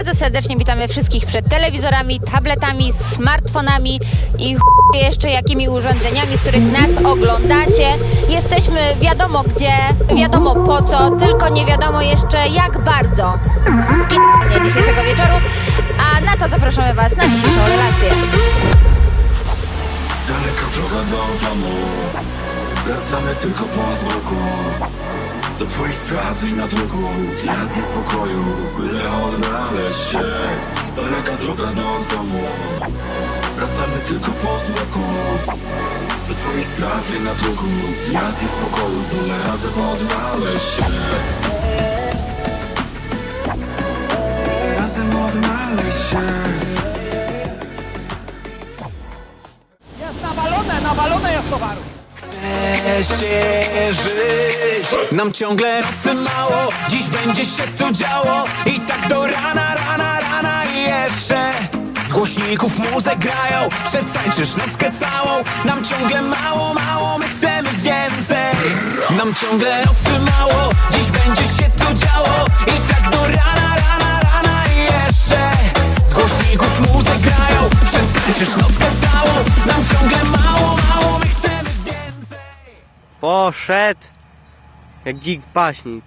Bardzo serdecznie witamy wszystkich przed telewizorami, tabletami, smartfonami i jeszcze jakimi urządzeniami, z których nas oglądacie. Jesteśmy wiadomo gdzie, wiadomo po co, tylko nie wiadomo jeszcze jak bardzo. P- dzisiejszego wieczoru, a na to zapraszamy Was na dzisiejszą relację. Daleka droga do domu Wracamy tylko po zmroku Do swoich spraw i na drugu Gwiazdy spokoju Byle odnaleźć się. Daleka droga do domu. Wracamy tylko po zmroku Do swoich spraw i na drugu Gwiazdy spokoju Byle razem odnaleźć się. Razem odnaleźć się. Jest nawalone, nawalone jest towaru. Chce się żyć Nam ciągle nocy mało Dziś będzie się tu działo. I tak do rana, rana, rana i jeszcze. Z głośników muzę grają Przetańczysz nockę całą. Nam ciągle mało, mało My chcemy więcej. Nam ciągle nocy mało Dziś będzie się tu działo. I tak do rana, rana, rana i jeszcze. Z głośników muzę grają Przetańczysz nockę całą. Nam ciągle mało, mało My chcemy więcej. Poszedł! Jak dzik paśnik.